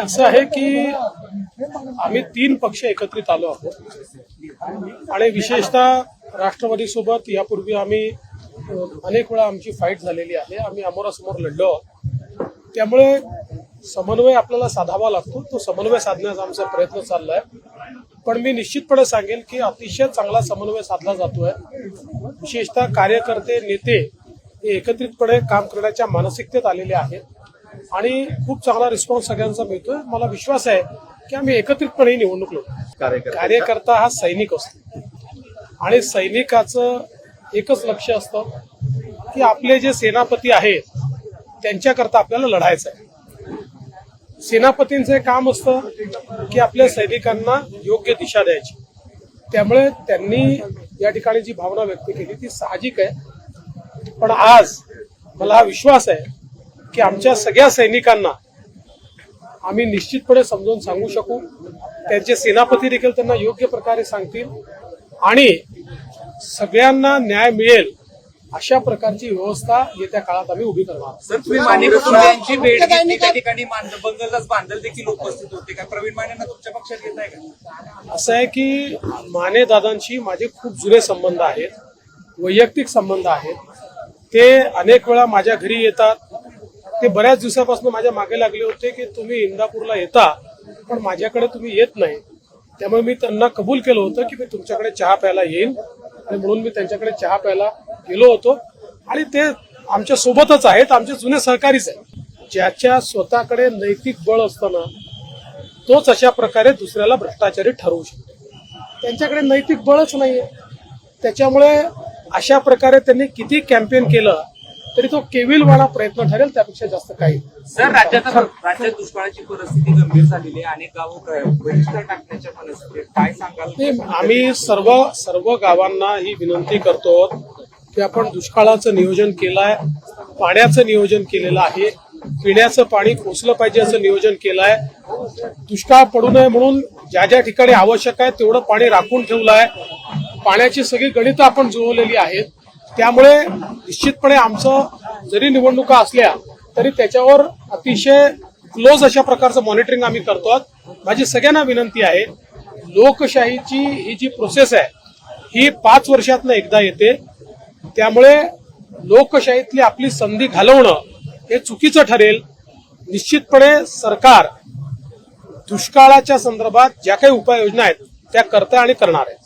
असं आहे की आम्ही तीन पक्ष एकत्रित आलो आहोत. आणि विशेषतः राष्ट्रवादीसोबत यापूर्वी आम्ही अनेक वेळा आमची फाईट झालेली आहे. आम्ही अमोरासमोर लढलो आहोत. त्यामुळे समन्वय आपल्याला साधावा लागतो. तो समन्वय साधण्याचा आमचा प्रयत्न चालला आहे पण मी निश्चितपणे सांगेन की अतिशय चांगला समन्वय साधला जातोय. विशेषतः कार्यकर्ते नेते हे एकत्रितपणे काम करण्याच्या मानसिकतेत आलेले आहेत. आणि खूप चांगला रिस्पॉन्स सगळ्यांचा मिळतोय. मला विश्वास आहे की आम्ही एकत्रितपणे निवडणूक लढू. कार्यकर्ते कार्यकर्ता हा सैनिक असतो. आणि सैनिकाचं एकच लक्ष असतं की आपले जे सेनापती आहेत त्यांच्याकरता आपल्याला लढायचं आहे. सेनापतींचं काम असतं की आपल्या सैनिकांना योग्य दिशा द्यायची. त्यामुळे त्यांनी या ठिकाणी जी भावना व्यक्त केली ती साहजिक आहे. पण आज मला हा विश्वास आहे की आमच्या सगळ्या सैनिकांना आम्ही निश्चितपणे समजावून सांगू शकू. त्यांचे सेनापती देखील त्यांना योग्य प्रकारे सांगतील. आणि सगळ्यांना न्याय मिळेल अशा प्रकारची व्यवस्था येत्या काळात आम्ही उभी करणार. सर तुम्ही माने कुटुंबियांची भेट घेतली त्या ठिकाणी बंगलदास बांधल देखील उपस्थित होते. काय प्रवीण मानेंना तुमच्या पक्षात घेत आहे का? असं आहे की माने दादांशी माझे खूप जुने संबंध आहेत वैयक्तिक संबंध आहेत. ते अनेक वेळा माझ्या घरी येतात. ते बऱ्याच दिवसापासून माझ्या मागे लागले होते की तुम्ही इंदापूरला येता पण माझ्याकडे तुम्ही येत नाही. त्यामुळे मी त्यांना कबूल केलं होतं की मी तुमच्याकडे चहा प्यायला येईन आणि म्हणून मी त्यांच्याकडे चहा प्यायला गेलो होतो. आणि ते आमच्या सोबतच आहेत आमचे जुने सहकारीच आहेत. ज्याच्या स्वतःकडे नैतिक बळ असताना तोच अशा प्रकारे दुसऱ्याला भ्रष्टाचारी ठरवू शकतो. त्यांच्याकडे नैतिक बळच नाहीये. त्याच्यामुळे अशा प्रकारे त्यांनी किती कॅम्पेन केलं तरी तो केविलवाणा प्रयत्न ठरेल त्यापेक्षा जास्त काही. सर राज्यात राज्यात दुष्काळाची परिस्थिती गंभीर झालेली आहे अनेक गावं बहिष्कार टाकण्याच्या परिस्थितीत काय सांगाल? आम्ही सर्व सर्व गावांना ही विनंती करतो की आपण दुष्काळाचं नियोजन केलंय पाण्याचं नियोजन केलेलं आहे पिण्याचं पाणी पोचलं पाहिजे असं नियोजन केलंय. दुष्काळ पडू नये म्हणून ज्या ज्या ठिकाणी आवश्यक आहे तेवढं पाणी राखून ठेवलं आहे पाण्याची सगळी गणितं आपण जुळवलेली आहेत. त्यामुळे निश्चितपणे आमचं जरी निवडणुका असल्या तरी त्याच्यावर अतिशय क्लोज अशा प्रकारचं मॉनिटरिंग आम्ही करतो माझी सगळ्यांना विनंती आहे लोकशाहीची ही जी प्रोसेस आहे ही पाच वर्षातनं एकदा येते. त्यामुळे लोकशाहीतली आपली संधी घालवणं हे चुकीचं ठरेल. निश्चितपणे सरकार दुष्काळाच्या संदर्भात ज्या काही उपाययोजना आहेत त्या करत आणि करणार आहे.